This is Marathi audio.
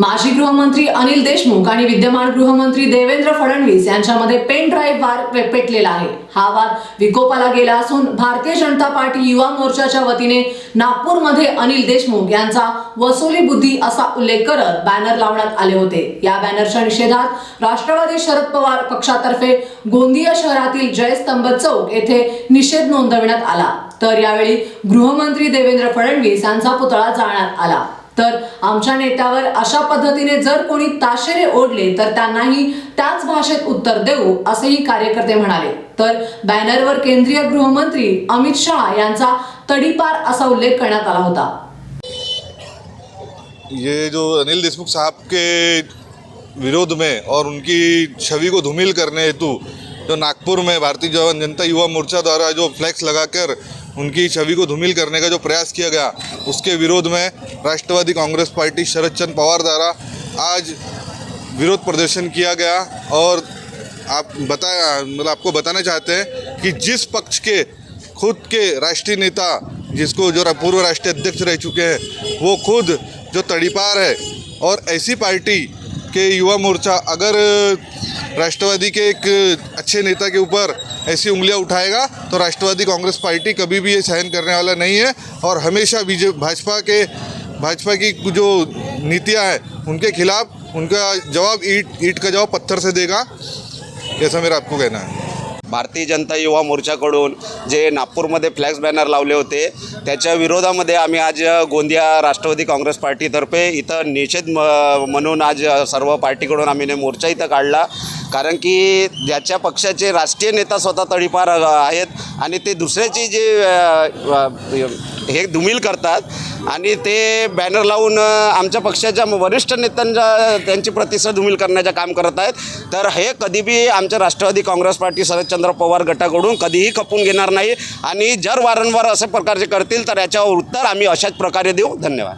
माजी गृहमंत्री अनिल देशमुख आणि विद्यमान गृहमंत्री देवेंद्र फडणवीस यांच्यामध्ये पेन ड्राईव्ह वार पेटलेला आहे. हा वाद विकोपाला गेला असून भारतीय जनता पार्टी युवा मोर्चाच्या वतीने नागपूरमध्ये अनिल देशमुख यांचा वसुली बुद्धी असा उल्लेख करत बॅनर लावण्यात आले होते. या बॅनरच्या निषेधात राष्ट्रवादी शरद पवार पक्षातर्फे गोंदिया शहरातील जयस्तंभ चौक येथे निषेध नोंदवण्यात आला. तर यावेळी गृहमंत्री देवेंद्र फडणवीस यांचा पुतळा जाळण्यात आला. तर आमच्या नेत्यावर अशा पद्धतीने जर कोणी ताशेरे ओढले तर त्यांनाही त्याच भाषेत उत्तर देऊ असेही कार्यकर्ते म्हणाले. तर बॅनरवर केंद्रीय गृहमंत्री अमित शहा यांचा तडीपार असा उल्लेख करण्यात आला होता. ये जो अनिल देशमुख साहब के विरोध में और उनकी छवि को धूमिल करने हेतु जो नागपुर में भारतीय जन- जनता युवा मोर्चा द्वारा जो फ्लैक्स लगाकर उनकी छवि को धूमिल करने का जो प्रयास किया गया, उसके विरोध में राष्ट्रवादी कांग्रेस पार्टी शरद चंद्र पवार द्वारा आज विरोध प्रदर्शन किया गया। और आप बताया मतलब आपको बताना चाहते हैं कि जिस पक्ष के, खुद के राष्ट्रीय नेता, जिसको जो पूर्व राष्ट्रीय अध्यक्ष रह चुके हैं, वो खुद जो तड़ीपार है, और ऐसी पार्टी के युवा मोर्चा, अगर राष्ट्रवादी के एक अच्छे नेता के ऊपर ऐसी उंगलियां उठाएगा तो राष्ट्रवादी कांग्रेस पार्टी कभी भी ये सहन करने वाला नहीं है। और हमेशा बीजे भाजपा के भाजपा की जो नीतियां हैं उनके खिलाफ उनका जवाब ईट ईट का जवाब पत्थर से देगा ऐसा मेरा आपको कहना है। भारतीय जनता युवा मोर्चाकडून जे नागपूरमध्ये फ्लॅक्स बॅनर लावले होते त्याच्या विरोधामध्ये आम्ही आज गोंदिया राष्ट्रवादी काँग्रेस पार्टीतर्फे इथं निषेध म- म्हणून आज सर्व पार्टीकडून आम्ही ने मोर्चा इथं काढला. कारण की ज्याच्या पक्षाचे राष्ट्रीय नेता स्वतः तडीपार आहेत आणि ते दुसऱ्याची जे हे धुमील करतात आणि ते बॅनर लावून आमच्या पक्षाच्या वरिष्ठ नेत्यांच्या त्यांची प्रतिसाद धुमील करण्याचं काम करत आहेत. तर हे कधीबी आमच्या राष्ट्रवादी काँग्रेस पार्टी शरदचंद्र पवार गटाकडून कधीही खपून घेणार नाही आणि जर वारंवार अशा प्रकारचे करतील तर याच्यावर उत्तर आम्ही अशाच प्रकारे देऊ. धन्यवाद.